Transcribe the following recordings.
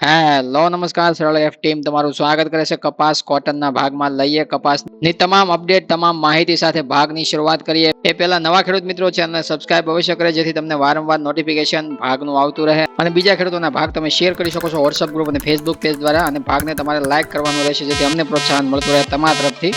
Hello નમસ્કાર, સરળ F team તમારું સ્વાગત કરે છે કપાસ કોટનના ભાગમાં. લઈએ કપાસની તમામ અપડેટ તમામ માહિતી સાથે ભાગની શરૂઆત કરીએ. એ પહેલા નવા ખેડૂત મિત્રો, ચેનલને સબસ્ક્રાઇબ અવશ્ય કરે, જેથી તમને વારંવાર નોટિફિકેશન ભાગનું આવતું રહે. અને બીજા ખેડૂતોના ભાગ તમે શેર કરી શકો છો વોટ્સઅપ ગ્રુપ અને ફેસબુક પેજ દ્વારા. અને ભાગને તમારે લાઇક કરવાનું રહેશે, જેથી અમને પ્રોત્સાહન મળતું રહે તમારા તરફથી.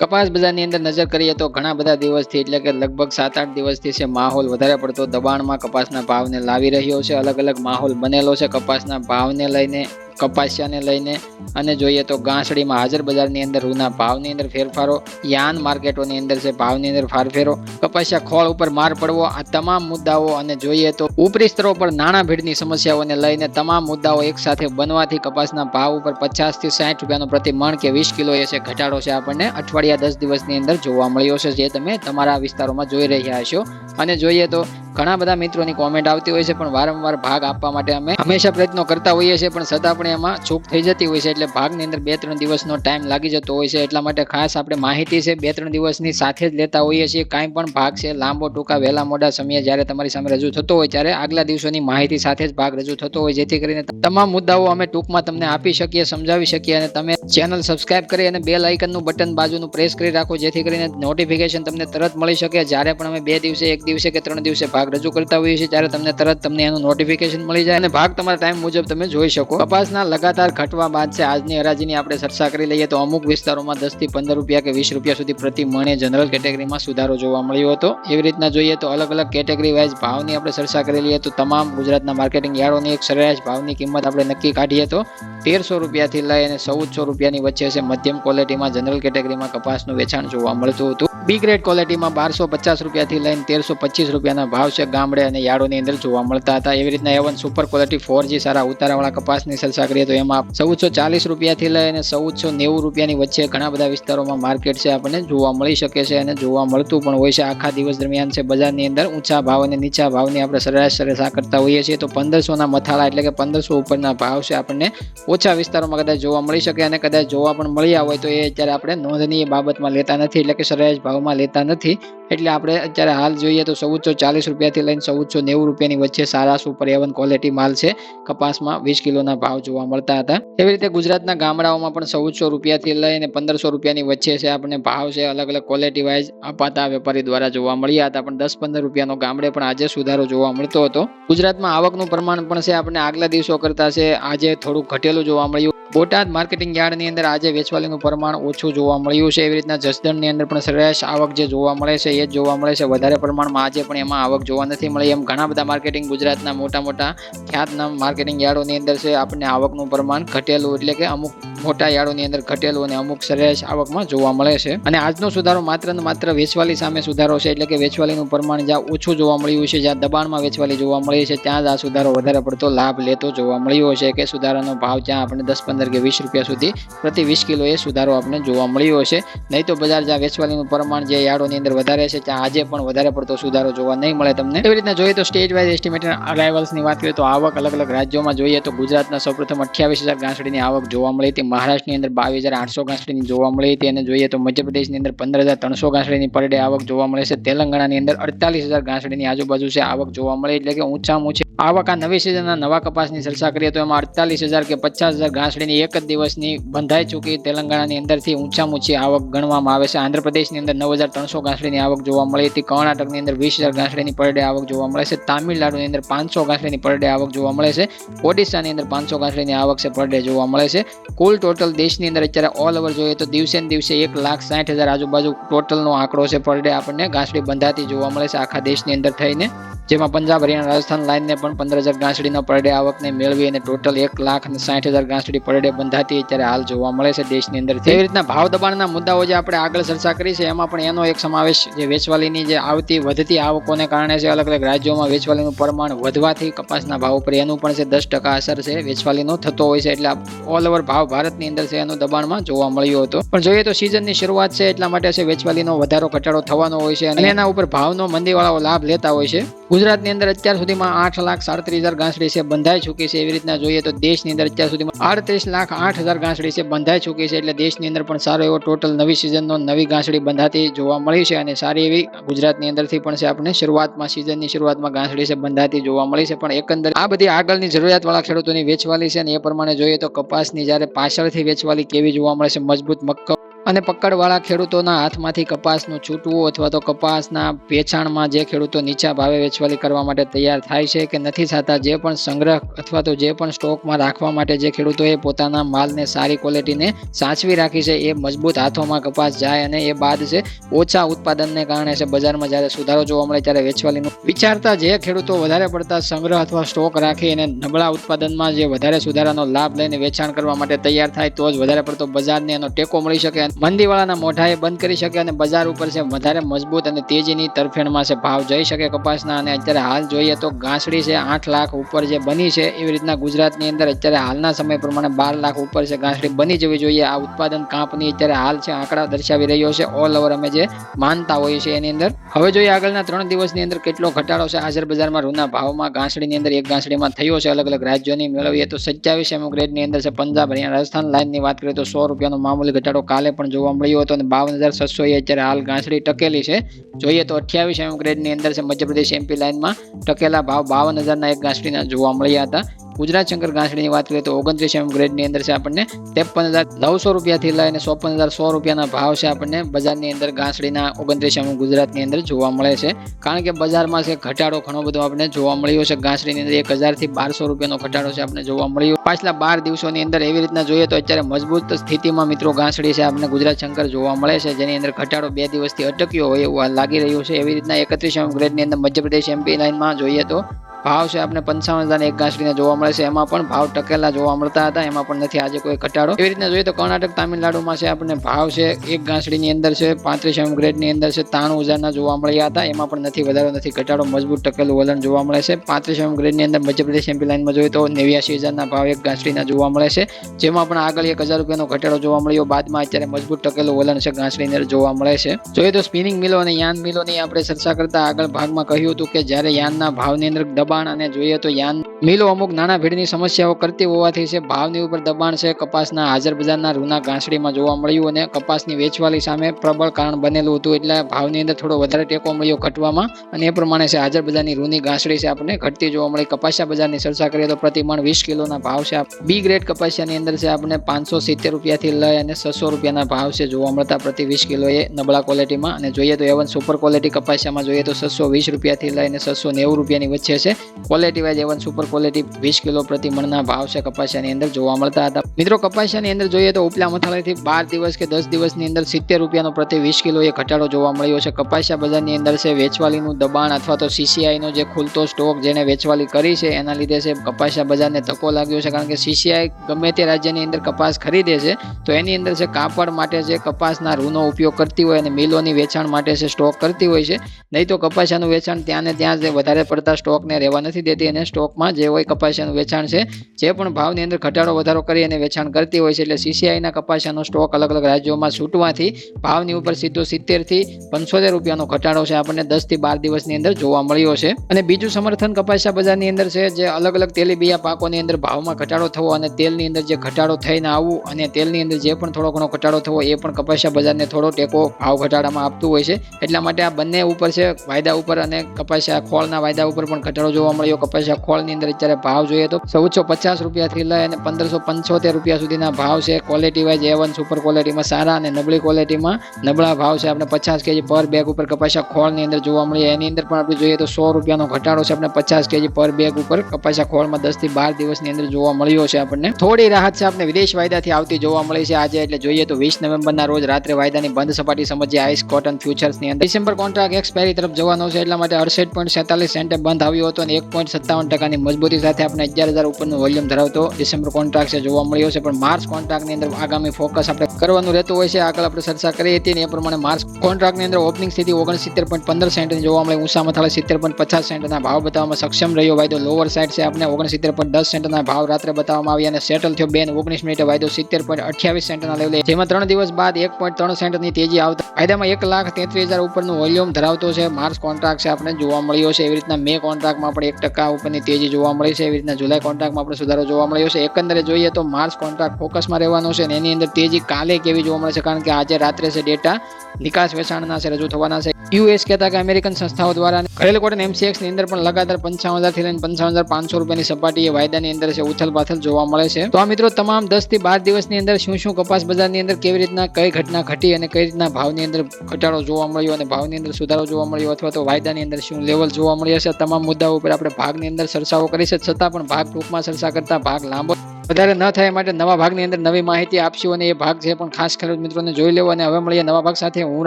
કપાસ બજારની અંદર નજર કરીએ તો ઘણા બધા દિવસથી એટલે કે લગભગ સાત આઠ દિવસથી છે માહોલ વધારે પડતો દબાણમાં કપાસના ભાવને લાવી રહ્યો છે. અલગ અલગ માહોલ બનેલો છે કપાસના ભાવને લઈને. કપાસિયાને લઈને અને જોઈએ તો ગાંસડીમાં હાજર બજારની અંદર રૂના ભાવની અંદર ફેરફારો, યાન માર્કેટોની અંદર છે ભાવની અંદર ફારફેરો, કપાસિયા ખોળ ઉપર માર પડવો, આ તમામ મુદ્દાઓ અને જોઈએ તો ઉપરી સ્તરો પર નાણાં ભીડની સમસ્યાઓને લઈને તમામ મુદ્દાઓ એક સાથે બનવાથી કપાસના ભાવ ઉપર પચાસથી સાઠ રૂપિયાનો પ્રતિ મણ કે વીસ કિલો એ છે ઘટાડો છે આપણને અઠવાડિયા દસ દિવસની અંદર જોવા મળ્યો છે, જે તમે તમારા વિસ્તારોમાં જોઈ રહ્યા હશો. અને જોઈએ તો ઘણા બધા મિત્રોની કોમેન્ટ આવતી હોય છે, પણ વારંવાર ભાગ આપવા માટે અમે હંમેશા પ્રયત્નો કરતા હોઈએ છીએ, પણ છતાં પણ એમાં ચૂક થઈ જતી હોય છે, એટલે ભાગની અંદર બે ત્રણ દિવસનો ટાઈમ લાગી જતો હોય છે, એટલા માટે ખાસ આપણે માહિતી છે બે ત્રણ દિવસની સાથે જ લેતા હોઈએ છીએ, કાંઈ પણ ભાગ છે, લાંબો, ટૂંકા, વહેલા, મોડા સમયે જ્યારે તમારી સામે રજૂ થતો હોય, ત્યારે આગલા દિવસોની માહિતી સાથે જ ભાગ રજૂ થતો હોય, જેથી કરીને તમામ મુદ્દાઓ અમે ટૂંકમાં તમને આપી શકીએ, સમજાવી શકીએ અને તમે ચેનલ સબસ્ક્રાઇબ કરી અને બેલ આઇકનનું બટન બાજુનું પ્રેસ કરી રાખો, જેથી કરીને નોટિફિકેશન તમને તરત મળી શકે, જ્યારે પણ અમે બે દિવસે, એક દિવસે કે ત્રણ દિવસે ભાગ રજૂ કરતા હોઈએ છીએ, ત્યારે તમને તરત તમને એનું નોટિફિકેશન મળી જાય અને ભાગ તમારા ટાઈમ મુજબ તમે જોઈ શકો. કપાસના લગાતાર ઘટવા બાદ છે, આજની હરાજીની આપણે ચર્ચા કરી લઈએ તો અમુક વિસ્તારોમાં દસથી પંદર રૂપિયા કે વીસ રૂપિયા સુધી પ્રતિ મણે જનરલ કેટેગરીમાં સુધારો જોવા મળ્યો હતો. એવી રીતના જોઈએ તો અલગ અલગ કેટેગરી વાઇઝ ભાવની આપણે ચર્ચા કરી લઈએ તો તમામ ગુજરાતના માર્કેટિંગ યાર્ડોની એક સરેરાશ ભાવની કિંમત આપણે નક્કી કાઢીએ તો તેરસો રૂપિયાથી લઈ અને ચૌદસો રૂપિયાની વચ્ચે છે, મધ્યમ ક્વોલિટીમાં જનરલ કેટેગરીમાં કપાસનું વેચાણ જોવા મળતું હતું. બી ગ્રેડ ક્વોલિટીમાં બારસો પચાસ રૂપિયાથી લઈને તેરસો પચીસ રૂપિયાના ભાવ છે. ગામડે અને યાર્ડોની અંદર જોવા મળતા હતા. એવી રીતના A one super quality four G સારા ઉતારાવાળા કપાસની ચર્ચા કરીએ તો એમાં ચૌદસો ચાલીસ રૂપિયાથી લઈ અને ચૌદસો નેવું રૂપિયાની વચ્ચે ઘણા બધા વિસ્તારોમાં માર્કેટ છે. આપણને જોવા મળી શકે છે અને જોવા મળતું પણ હોય છે. આખા દિવસ દરમિયાન છે. બજારની અંદર ઊંચા ભાવ અને નીચા ભાવની આપણે સરેરાશ સરેરાશ કરતા હોઈએ છીએ. તો પંદરસોના મથાળા એટલે કે પંદરસો ઉપરના ભાવ છે આપણને ઓછા વિસ્તારોમાં કદાચ જોવા મળી શકે અને કદાચ જોવા પણ મળ્યા હોય તો એ અત્યારે આપણે નોંધનીય બાબતમાં લેતા નથી. એટલે કે સરેરાશ ભાવમાં લેતા નથી. એટલે આપણે અત્યારે હાલ જોઈએ તો ચૌદસો ચાલીસ રૂપિયાથી લઈને ચૌદસો નેવું રૂપિયાની વચ્ચે સારા સુપર એવન ક્વોલિટી માલ છે. કપાસમાં વીસ કિલોના ભાવ જોવા મળતા હતા. એવી રીતે ગુજરાતના ગામડાઓમાં પણ ચૌદસો રૂપિયાથી લઈને પંદરસો રૂપિયાની વચ્ચે છે. આપણને ભાવ છે અલગ અલગ ક્વોલિટી વાઇઝ અપાતા વેપારી દ્વારા જોવા મળ્યા હતા. પણ દસ પંદર રૂપિયાનો ગામડે પણ આજે સુધારો જોવા મળતો હતો. ગુજરાતમાં આવકનું પ્રમાણ પણ છે. આપણે આગલા દિવસો કરતા છે. આજે થોડું ઘટેલું જોવા મળ્યું. બોટાદ માર્કેટિંગ યાર્ડની અંદર આજે વેચવાલીનું પ્રમાણ ઓછું જોવા મળ્યું છે. એવી રીતના જસદણની અંદર પણ સરેરાશ આવક જે જોવા મળે છે, એ જ જોવા મળે છે. વધારે પ્રમાણમાં આજે પણ એમાં આવક જોવા નથી મળી. એમ ઘણા બધા માર્કેટિંગ ગુજરાતના મોટા મોટા ખ્યાતનામ માર્કેટિંગ યાર્ડોની અંદર છે, આપણને આવકનું પ્રમાણ ઘટેલું. એટલે કે અમુક મોટા યાર્ડોની અંદર ઘટેલું અને અમુક સરેરાશ આવકમાં જોવા મળે છે. અને આજનો સુધારો માત્ર ને માત્ર વેચવાલી સામે સુધારો છે, એટલે કે વેચવાલીનું પ્રમાણ જ્યાં ઓછું જોવા મળ્યું છે, જ્યાં દબાણમાં વેચવાલી જોવા મળી છે, ત્યાં જ આ સુધારો વધારે પડતો લાભ લેતો જોવા મળ્યો છે, કે સુધારાનો ભાવ જ્યાં આપણે દસ, પંદર કે વીસ રૂપિયા સુધી પ્રતિ વીસ કિલો એ સુધારો આપણને જોવા મળ્યો છે. નહીં તો બજાર જ્યાં વેચવાલીનું પ્રમાણ જે યાર્ડોની અંદર વધારે છે, ત્યાં આજે પણ વધારે પડતો સુધારો જોવા નહીં મળે તમને. એવી રીતના જોઈએ તો સ્ટેજ વાઇઝ એસ્ટિમેટેડ અરાઇવલ્સની વાત કરીએ તો આવક અલગ અલગ રાજ્યોમાં જોઈએ તો ગુજરાતના સૌપ્રથમ અઠ્યાવીસ હજાર ગાંસડીની આવક જોવા મળી હતી. મહારાષ્ટ્રની અંદર બાવીસ હજાર આઠસો ઘાસડીની જોવા મળી હતી અને જોઈએ તો મધ્યપ્રદેશની અંદર પંદર હજાર ત્રણસો ઘાસડીની પર ડે આવક જોવા મળે છે. તેલંગાણાની અંદર અડતાલીસ હજાર ઘાસડીની આજુબાજુ છે. આવક જોવા મળે એટલે કે ઊંચામાં ઊંચી આવક આ નવી સિઝનના નવા કપાસની ચર્ચા કરીએ તો એમાં અડતાલીસ હજાર કે પચાસ હજાર ઘાસડીની એક જ દિવસની બંધાઈ ચૂકી તેલંગાણાની અંદરથી ઊંચામાં ઊંચી આવક ગણવામાં આવે છે. આંધ્રપ્રદેશની અંદર નવ હજાર ત્રણસો ઘાસડીની આવક જોવા મળી હતી કર્ણાટકની અંદર વીસ હજાર ઘાસડીની પર ડે આવક જોવા મળે છે. તામિલનાડુની અંદર પાંચસો ઘાસડીની પર ડે આવક જોવા મળે છે. ઓડિશાની અંદર પાંચસો ઘાસડીની આવક છે પર ડે જોવા મળે છે. કુલ ટોટલ દેશની અંદર અત્યારે ઓલ ઓવર જોઈએ તો દિવસે ને દિવસે એક લાખ સાઠ હજાર આજુબાજુ ટોટલનો આંકડો છે. પર ડે આપણને ઘાસડી બંધાતી જોવા મળે છે. આખા દેશની અંદર થઈને, જેમાં પંજાબ, હરિયાણા, રાજસ્થાન, લાઇનને પણ પંદર હજાર ગાંસડીનો પર ડે આવકને મેળવી અને ટોટલ એક લાખ અને સાઠ હજાર ગાંસડી પર ડે બંધાતી અત્યારે હાલ જોવા મળે છે દેશની અંદર એવી રીતના ભાવ દબાણના મુદ્દાઓ જે આપણે આગળ ચર્ચા કરી છે, એમાં પણ એનો એક સમાવેશ જે વેચવાલીની જે આવતી વધતી આવકોને કારણે છે, અલગ અલગ રાજ્યોમાં વેચવાલીનું પ્રમાણ વધવાથી કપાસના ભાવ ઉપર એનું પણ છે દસ ટકા અસર છે. વેચવાલીનો થતો હોય છે એટલે ઓલ ઓવર ભાવ ભારતની અંદર છે એનું દબાણમાં જોવા મળ્યો હતો. પણ જોઈએ તો સિઝનની શરૂઆત છે, એટલા માટે છે વેચવાલીનો વધારો ઘટાડો થવાનો હોય છે અને એના ઉપર ભાવનો મંદીવાળાઓ લાભ લેતા હોય છે. ગુજરાતની અંદર અત્યાર સુધીમાં આઠ લાખ સાડત્રીસ હજાર ઘાસડી છે, બંધાઈ ચૂકી છે એવી રીતના જોઈએ તો દેશની અંદર અત્યાર સુધીમાં આડત્રીસ લાખ આઠ હજાર ઘાસડી છે, બંધાઈ ચૂકી છે એટલે દેશની અંદર પણ સારો એવો ટોટલ નવી સિઝનનો નવી ઘાસડી બંધાતી જોવા મળી છે અને સારી એવી ગુજરાતની અંદરથી પણ છે આપણે શરૂઆતમાં સિઝનની શરૂઆતમાં ઘાસડી છે, બંધાતી જોવા મળી છે. પણ એકંદર આ બધી આગળની જરૂરિયાતવાળા ખેડૂતોની વેચવાલી છે અને એ પ્રમાણે જોઈએ તો કપાસની જ્યારે પાછળથી વેચવાલી કેવી જોવા મળે છે, મજબૂત મક્કમ અને પકડવાળા ખેડૂતોના હાથમાંથી કપાસનું છૂટવું અથવા તો કપાસના વેચાણમાં જે ખેડૂતો નીચા ભાવે વેચવાલી કરવા માટે તૈયાર થાય છે કે નથી થતા, જે પણ સંગ્રહ અથવા તો જે પણ સ્ટોકમાં રાખવા માટે જે ખેડૂતોએ પોતાના માલને સારી ક્વોલિટીને સાચવી રાખી છે, એ મજબૂત હાથોમાં કપાસ જાય અને એ બાદ છે ઓછા ઉત્પાદનને કારણે છે, બજારમાં જ્યારે સુધારો જોવા મળે ત્યારે વેચવાલીનું વિચારતા જે ખેડૂતો વધારે પડતા સંગ્રહ અથવા સ્ટોક રાખી અને નબળા ઉત્પાદનમાં જે વધારે સુધારાનો લાભ લઈને વેચાણ કરવા માટે તૈયાર થાય તો જ વધારે પડતો બજારને એનો ટેકો મળી શકે મંદીવાળાના મોઢાએ બંધ કરી શકે અને બજાર ઉપર છે વધારે મજબૂત અને તેજીની તરફેણમાં છે ભાવ. જઈ શકે કપાસના અને અત્યારે હાલ જોઈએ તો ઘાસડી છે આઠ લાખ ઉપર જે બની છે એવી રીતના ગુજરાતની અંદર અત્યારે હાલના સમય પ્રમાણે બાર લાખ ઉપર છે ઘાસડી બની જવી જોઈએ. આ ઉત્પાદન કાપની અત્યારે હાલ છે આંકડા દર્શાવી રહ્યો છે. ઓલ ઓવર અમે જે માનતા હોઈએ છીએ એની અંદર. હવે જોઈએ આગળના ત્રણ દિવસની અંદર કેટલો ઘટાડો છે હાજર બજારમાં રૂના ભાવમાં. ઘાસડીની અંદર એક ઘાસડીમાં થયો છે અલગ અલગ રાજ્યોની મેળવીએ તો સત્યાવીસ એમ ગ્રેડની અંદર છે પંજાબ. હરિયાણા રાજસ્થાન લાઇનની વાત કરીએ તો સો રૂપિયાનો મામૂલી ઘટાડો કાલે પણ જોવા મળ્યો હતો અને બાવન હજાર છસો એ અત્યારે હાલ ઘાસડી ટકેલી છે. જોઈએ તો અઠ્યાવીસ એમ ગ્રેડની અંદર છે મધ્યપ્રદેશ એમપી લાઇનમાં ટકેલા ભાવ બાવન હજારના એક ઘાસડીના જોવા મળ્યા હતા. ગુજરાત શંકર ઘાસડીની વાત કરીએ તો ઓગણત્રીસ એમ ગ્રેડની અંદર છે આપણને ત્રેપન હજાર નવસો રૂપિયાથી લઈને ચોપન હજાર સો રૂપિયાના ભાવ છે આપણને બજારની અંદર ઘાસડીના ઓગણત્રીસ એમ ગુજરાતની અંદર જોવા મળે છે. કારણ કે બજારમાં છે ઘટાડો ઘણો બધો આપણે જોવા મળ્યો છે. ઘાસડીની અંદર એક હજારથી બારસો રૂપિયાનો ઘટાડો છે આપણે જોવા મળ્યો. પાછલા બાર દિવસોની અંદર એવી રીતના જોઈએ તો અત્યારે મજબૂત સ્થિતિમાં મિત્રો ઘાસડી છે આપણને ગુજરાત શંકર જોવા મળે છે. જેની અંદર ઘટાડો બે દિવસથી અટક્યો હોય એવું લાગી રહ્યું છે. એવી રીતના એકત્રીસ એમ ગ્રેડની અંદર મધ્યપ્રદેશ એમપી લાઇનમાં જોઈએ તો ભાવ છે આપણે પંચાવન હજાર એક ઘાસડીને જોવા મળે છે. એમાં પણ ભાવ ટકેલા જોવા મળતા હતા. એમાં પણ નથી આજે કોઈ ઘટાડો. એવી રીતના જોઈએ તો કર્ણાટક તામિલનાડુમાં છે આપણને ભાવ છે એક ઘાસડીની અંદર છે, પાંત્રીસ એમ ગ્રેડની અંદર છે, ત્રાણું હજારના જોવા મળ્યા હતા. એમાં પણ નથી વધારો, નથી ઘટાડો. મજબૂત ટકેલું વલણ જોવા મળે છે. પાંત્રીસ એમ ગ્રેડની અંદર મધ્યપ્રદેશ એમપી લાઇનમાં જોઈએ તો નેવ્યાસી હજારના ભાવ એક ઘાસડીના જોવા મળે છે. જેમાં પણ આગળ એક હજાર રૂપિયાનો ઘટાડો જોવા મળ્યો. બાદમાં અત્યારે મજબૂત ટકેલું વલણ છે ઘાસડીની અંદર જોવા મળે છે. જોઈએ તો સ્પિનિંગ મિલો અને યાન મિલોની આપણે ચર્ચા કરતા આગળ ભાગમાં કહ્યું હતું કે જ્યારે યાનના ભાવની અંદર દબાણ અને જોઈએ તો યાન મિલો અમુક નાના ભીડની સમસ્યાઓ કરતી હોવાથી છે, ભાવની ઉપર દબાણ છે. કપાસના હાજર બજારના રૂના ઘાસડીમાં જોવા મળ્યું અને કપાસની વેચવાલી સામે પ્રબળ કારણ બનેલું હતું. એટલે ભાવની અંદર થોડો વધારે ટેકો મળ્યો ઘટવામાં અને એ પ્રમાણે છે, હાજર બજારની રૂની ઘાસડી છે, આપણને ઘટતી જોવા મળી. કપાસિયા બજારની ચર્ચા કરીએ તો પ્રતિમણ વીસ કિલોના ભાવ છે. બી ગ્રેડ કપાસિયાની અંદર છે, આપણને પાંચસો સિત્તેર રૂપિયાથી લઈ અને છસો રૂપિયાના ભાવ છે, જોવા મળતા પ્રતિ વીસ કિલો એ નબળા ક્વોલિટીમાં અને જોઈએ તો એવન સુપર ક્વોલિટી કપાસિયામાં જોઈએ તો છસો વીસ રૂપિયાથી લઈને છસો નેવું રૂપિયાની વચ્ચે છે. Quality wise A one super quality વીસ કિલો પ્રતિ મણના ભાવ છે કપાસિયાની અંદર જોવા મળતા હતા. મિત્રો, કપાસિયાની અંદર જોઈએ તો ઉપલા મથાળાથી બાર દિવસ કે દસ દિવસની અંદર સિત્તેર રૂપિયાનો પ્રતિ વીસ કિલો એ ઘટાડો જોવા મળ્યો છે. કપાસિયા બજારની અંદર છે વેચવાલીનું દબાણ અથવા તો સીસીઆઈનો જે ખુલતો સ્ટોક જેને વેચવાલી કરી છે, એના લીધે છે કપાસિયા બજારને ધક્કો લાગ્યો છે. કારણ કે સીસીઆઈ ગમે તે રાજ્યની અંદર કપાસ ખરીદે છે, તો એની અંદર છે કાપડ માટે જે કપાસના રૂનો ઉપયોગ કરતી હોય અને મિલોની વેચાણ માટે છે સ્ટોક કરતી હોય છે, નહીં તો કપાસિયાનું વેચાણ ત્યાં ને ત્યાં જ વધારે પડતા સ્ટોકને રહેવા નથી દેતી અને સ્ટોકમાં જે હોય કપાસિયાનું વેચાણ છે. જે પણ ભાવની અંદર ઘટાડો વધારો કરી અને વેચાણ કરતી હોય છે એટલે સીસીઆઈના કપાસિયાનો સ્ટોક અલગ અલગ રાજ્યોમાં છૂટવાથી ભાવની ઉપર સીધો સિત્તેરથી પંચોતેર રૂપિયાનો ઘટાડો છે. આપણને દસથી બાર દિવસની અંદર જોવા મળ્યો છે. અને બીજું સમર્થન કપાસિયા બજારની અંદર છે જે અલગ અલગ તેલીબિયા પાકોની અંદર ભાવમાં ઘટાડો થવો અને તેલની અંદર જે ઘટાડો થઈને આવવું અને તેલની અંદર જે પણ થોડો ઘણો ઘટાડો થવો એ પણ કપાસિયા બજારને થોડો ટેકો ભાવ ઘટાડામાં આપતું હોય છે. એટલા માટે આ બંને ઉપર છે વાયદા ઉપર અને કપાસિયા ખોળના વાયદા ઉપર પણ ઘટાડો જોવા મળ્યો કપાસિયા ખોળની અંદર અત્યારે ભાવ જોઈએ તો ચૌદસો પચાસ રૂપિયાથી લઈ અને પંદરસો પંચોતેર રૂપિયા સુધીના ભાવ છે. Quality wise A one super ક્વોલિટીમાં સારા અને નબળી ક્વોલિટીમાં નબળા ભાવ છે. આપણે પચાસ કેજી પર બેગ ઉપર કપાસિયા ખોળની અંદર જોવા મળે એની અંદર પણ આપણે જોઈએ તો સો રૂપિયાનો ઘટાડો છે. આપણે પચાસ કેજી પર બેગ ઉપર કપાસિયા ખોળમાં દસથી બાર દિવસની અંદર જોવા મળ્યો છે આપણને. થોડી રાહત છે આપણે વિદેશ વાયદાથી આવતી જોવા મળી છે. આજે એટલે જોઈએ તો વીસ નવેમ્બરના રોજ રાત્રે વાયદાની બંધ સપાટી સમજીએ. આઈસ કોટન ફ્યુચર્સની અંદર. ડિસેમ્બર કોન્ટ્રાક્ટ એક્સપાયરી તરફ જવાનો છે. એટલા માટે અડસઠ પોઈન્ટ સેતાલીસ સેન્ટે બંધ આવ્યો હતો. અને એક પોઈન્ટ સત્તાવન ટકાની મજબૂતી સાથે આપણે અગિયાર હજાર ઉપરનું વોલ્યુમ ધરાવતો ડિસેમ્બર કોન્ટ્રાક્ટ છે જોવા મળ્યો છે. પણ માર્ચ કોન્ટ્રાક્ટની અંદર આગામી ફોકસ આપણે કરવાનું રહેતું હોય છે. આગળ આપણે ચર્ચા કરી હતી ને એ પ્રમાણે માર્ચ કોન્ટ્રાક્ટની અંદર ઓપનિંગ સ્થિતિ ઓગણસિત્તેર પોઈન્ટ પંદર સેન્ટની જોવા મળે. ઊંચા મથાળે સિત્તેર પોઈન્ટ પચાસ સેન્ટના ભાવ બતાવવામાં સક્ષમ રહ્યો. વાયદો લોઅર સાઇડ છે. આપણે ઓગણસિત્તેર પોઈન્ટ દસ સેન્ટના ભાવ રાત્રે બતાવવામાં આવ્યા અને સેટલ થયો બે ઓગણીસ મિનિટે. વાયદો સિત્તેર પોઈન્ટ અઠ્યાવીસ સેન્ટના લેવલે જેમાં ત્રણ દિવસ બાદ એક પોઈન્ટ ત્રણ સેન્ટની તેજી આવતા વાયદામાં એક લાખ તેત્રીસ હજાર ઉપરનું વોલ્યુમ ધરાવતો છે. માર્ચ કોન્ટ્રાક્ટ છે આપણે જોવા મળ્યો છે. એવી રીતના મે કોન્ટ્રાક્ટમાં પણ એક ટકા ઉપરની તેજી જોવા મળી છે. એવી રીતના જુલાઈ કોન્ટ્રાક્ટમાં આપણે સુધારો જોવા મળ્યો છે. એકંદરે જોઈએ તો માર્ચ કોન્ટ્રાક્ટ ફોકસમાં રહેવાનો છે અને એની અંદર તેજી કાલે કેવી જોવા મળે છે? કારણ કે આજે રાત્રે છે ડેટા નિકાસ વેચાણના છે, રજૂ થવાના છે. યુએસ કહેતા કે અમેરિકન સંસ્થાઓ દ્વારા કરેલ કોટન એમસીએક્સની અંદર પણ લગાતાર પંચાવન હજારથી લઈને પંચાવન હજાર પાંચસો રૂપિયાની સપાટીએ વાયદાની અંદર છે, ઉથલ પાથલ જોવા મળે છે. તો આ મિત્રો તમામ દસથી બાર દિવસની અંદર શું શું કપાસ બજારની અંદર કેવી રીતના કઈ ઘટના ઘટી અને કઈ રીતના ભાવની અંદર ઘટાડો જોવા મળ્યો અને ભાવની અંદર સુધારો જોવા મળ્યો અથવા તો વાયદાની અંદર શું લેવલ જોવા મળ્યા છે તમામ મુદ્દાઓ ઉપર આપણે ભાગની અંદર ચર્ચાઓ કરી છે. છતાં પણ ભાગ ટૂંકમાં ચર્ચા કરતા ભાગ લાંબો વધારે ન થાય માટે નવા ભાગની અંદર નવી માહિતી આપશું અને એ ભાગ છે પણ ખાસ ખેડૂત મિત્રોને જોઈ લેવો અને હવે મળીએ નવા ભાગ સાથે. હું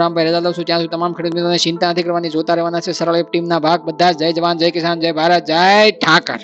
રામભાઈ રજા લઉં છું. ત્યાં સુધી તમામ ખેડૂત મિત્રોને ચિંતા નથી કરવાની, જોતા રહેવાના છે. સરળ એપ ટીમના ભાગ. બધા જય જવાન, જય કિસાન, જય ભારત, જય ઠાકર.